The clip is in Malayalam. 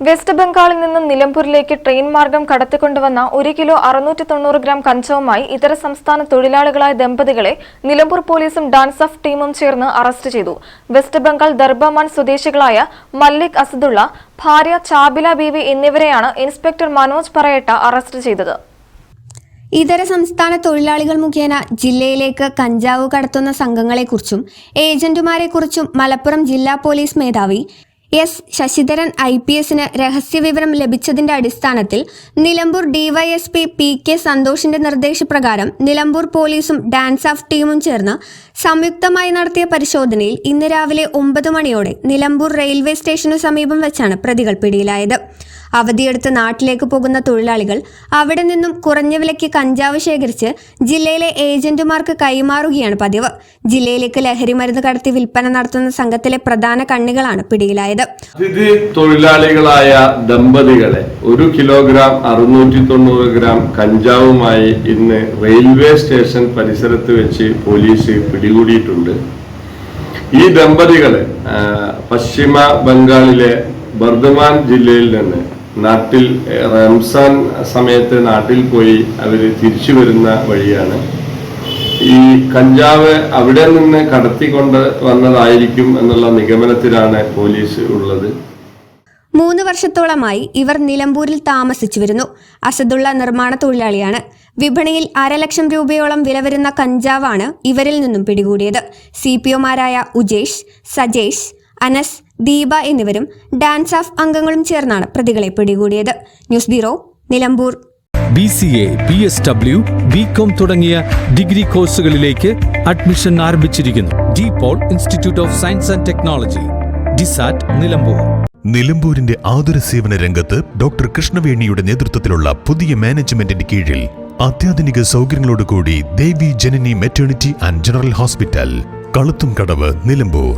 West ബംഗാളിൽ നിന്നും നിലമ്പൂരിലേക്ക് ട്രെയിൻ മാർഗം കടത്തിക്കൊണ്ടുവന്ന ഒരു കിലോ അറുന്നൂറ്റി തൊണ്ണൂറ് ഗ്രാം കഞ്ചാവുമായി ഇതര സംസ്ഥാന തൊഴിലാളികളായ ദമ്പതികളെ നിലമ്പൂർ പോലീസും ഡാൻസ് ഓഫ് ടീമും ചേർന്ന് അറസ്റ്റ് ചെയ്തു. വെസ്റ്റ് ബംഗാൾ ദർബമാൻ സ്വദേശികളായ മല്ലിക് അസദുള്ള ഭാര്യ ചാബില ബീവി എന്നിവരെയാണ് ഇൻസ്പെക്ടർ മനോജ് പറയട്ട അറസ്റ്റ് ചെയ്തത്. ഇതര സംസ്ഥാന തൊഴിലാളികൾ മുഖേന ജില്ലയിലേക്ക് കഞ്ചാവ് കടത്തുന്ന സംഘങ്ങളെക്കുറിച്ചും ഏജന്റുമാരെക്കുറിച്ചും മലപ്പുറം ജില്ലാ പോലീസ് മേധാവി എസ് ശശിധരൻ ഐ പി എസിന് രഹസ്യവിവരം ലഭിച്ചതിന്റെ അടിസ്ഥാനത്തിൽ നിലമ്പൂർ ഡിവൈഎസ്പി പി കെ സന്തോഷിന്റെ നിർദ്ദേശപ്രകാരം നിലമ്പൂർ പോലീസും ഡാൻസ് ഓഫ് ടീമും ചേർന്ന് സംയുക്തമായി നടത്തിയ പരിശോധനയിൽ ഇന്ന് രാവിലെ ഒമ്പത് മണിയോടെ നിലമ്പൂർ റെയിൽവേ സ്റ്റേഷനു സമീപം വെച്ചാണ് പ്രതികൾ പിടിയിലായത്. അവധിയെടുത്ത് നാട്ടിലേക്ക് പോകുന്ന തൊഴിലാളികൾ അവിടെ നിന്നും കുറഞ്ഞ വിലയ്ക്ക് കഞ്ചാവ് ശേഖരിച്ച് ജില്ലയിലെ ഏജന്റുമാർക്ക് കൈമാറുകയാണ് പതിവ്. ജില്ലയിലേക്ക് ലഹരി മരുന്ന് കടത്തി വിൽപ്പന നടത്തുന്ന സംഘത്തിലെ പ്രധാന കണ്ണികളാണ് പിടിയിലായത്. അതിഥി തൊഴിലാളികളായ ദമ്പതികളെ ഒരു കിലോഗ്രാം അറുന്നൂറ്റി തൊണ്ണൂറ് ഗ്രാം കഞ്ചാവുമായി ഇന്ന് റെയിൽവേ സ്റ്റേഷൻ പരിസരത്ത് വെച്ച് പോലീസ് പിടികൂടിയിട്ടുണ്ട്. ഈ ദമ്പതികളെ പശ്ചിമ ബംഗാളിലെ ബർദ്ധമാൻ ജില്ലയിൽ നിന്ന് നാട്ടിൽ റംസാൻ സമയത്ത് നാട്ടിൽ പോയി അവർ തിരിച്ചു വരുന്ന വഴിയാണ്. ഈ കഞ്ചാവ് അവിടെ നിന്ന് കടത്തിക്കൊണ്ട് വന്നതായിരിക്കും എന്നുള്ള നിഗമനത്തിലാണ് പോലീസ് ഉള്ളത്. മൂന്ന് വർഷത്തോളമായി ഇവർ നിലമ്പൂരിൽ താമസിച്ചു വരുന്നു. അസദുള്ള നിർമ്മാണ തൊഴിലാളിയാണ്. വിപണിയിൽ അരലക്ഷം രൂപയോളം വില വരുന്ന കഞ്ചാവാണ് ഇവരിൽ നിന്നും പിടികൂടിയത്. സി പി ഒമാരായ ഉജേഷ് സജേഷ് അനസ് ദീപ എന്നിവരും ഡാൻസ് ഓഫ് അംഗങ്ങളും ചേർന്നാണ് പ്രതികളെ പിടികൂടിയത്. News bureau Nilambur. B C A B S W B com തുടങ്ങിയ ഡിഗ്രി കോഴ്സുകളിലേക്ക് അഡ്മിഷൻ ആരംഭിച്ചിരിക്കുന്നു. De Paul institute of science and technology DISAT Nilambur. നിലമ്പൂരിന്റെ ആതുര സേവന രംഗത്ത് ഡോക്ടർ കൃഷ്ണവേണിയുടെ നേതൃത്വത്തിലുള്ള പുതിയ മാനേജ്മെന്റിന്റെ കീഴിൽ അത്യാധുനിക സൗകര്യങ്ങളോടുകൂടി Devi Janani maternity and general hospital കളുത്തും കടവ് നിലമ്പൂർ.